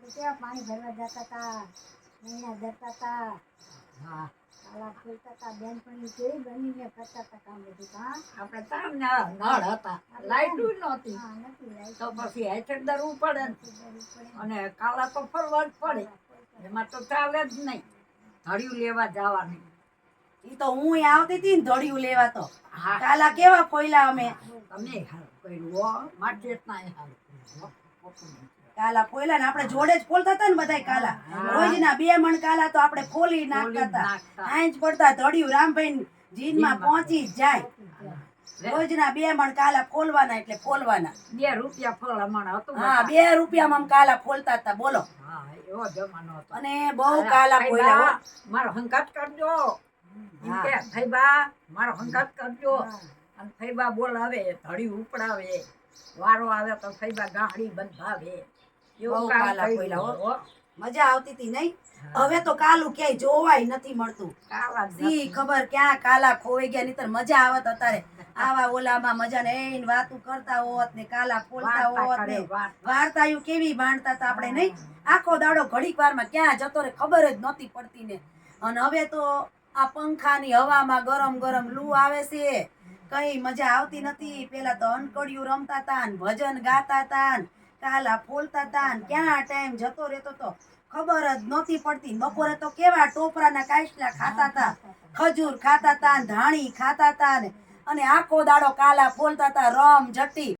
કેવા પાણી ભરવા જતા હતા? મહિના જતા હતા. હા કાલા ખોલતા હતા બેનપણી કેવી બનીને કરતા હતા કામ બધું હા? આપણે તામ નળ હતા. લાઈટું નહોતી. લાઈટ તો પછી હેઠળ દરવું પડે અને કાલા તો ફરવા જ પડે. એમાં તો ચાલે જ નહીં. ધડિયું લેવા જવાની. એ તો હું આવતી હતી ને ધડિયું લેવા તો. હા. કાલા કેવા કોયલા અમે. તમે હાલ કર્યું હો. માટે જ ના હારું કર્યું હો. કાલા ફોયલા ને આપણે જોડે જ ફોલતા હતા ને બધા કાલા. રોજ ના બે મણ કાલા તો આપણે ફોલી ફોલી નાખતા હતા. આંચ પડતા ધોળિયું રામભાઈ જીનમાં પહોંચી જાય. રોજ ના બે મણ કાલા ફોલવાના એટલે ફોલવાના. બે રૂપિયા ફળામણ હતું હા બે રૂપિયામાં કાલા ફોલતા હતા બોલો. એવો જમાનો હતો. અને બહુ કાલા ફોયલા મારો હંકાત કરજો. કે ભાઈ મારો હંકાત કરજો. અને ફૈબા બોલાવે ધડી ઉપડાવે. વારો આવે તો ફૈબા ગાડી બંધાવે. બહુ કાલા કર્યું હો. હો. મજા આવતી હતી નહીં? હવે તો કાલું ક્યાંય જોવાય નથી મળતું. સી ખબર ક્યાં કાલા ખોવાઈ ગયા નહીતર મજા આવત અત્યારે. આવા ઓલામાં મજા ને એ વાતું કરતા હોત ને કાલા ફોલતા હોત ને. વાર્તા. વાર્તાયું કેવી માંડતા હતા આપણે નહીં? આખો દાડો ઘડીક વારમાં ક્યાં જતો રે ખબર જ નહોતી પડતી ને. અને હવે તો આ પંખાની હવામાં ગરમ ગરમ લૂ આવે છે. કઈ મજા આવતી નથી. પેલા તો અનકડિયું રમતા હતા ને ભજન ગાતા હતા કાલા ફોલતા હતા ને ક્યાં ટાઈમ જતો રહેતો તો ખબર જ નહોતી પડતી. બપોરે તો કેવા ટોપરાના કાચલા ખાતા હતા ખજૂર ખાતા હતા ધાણી ખાતા હતા અને આખો દાડો કાલા ફોલતા હતા રમ, જટી.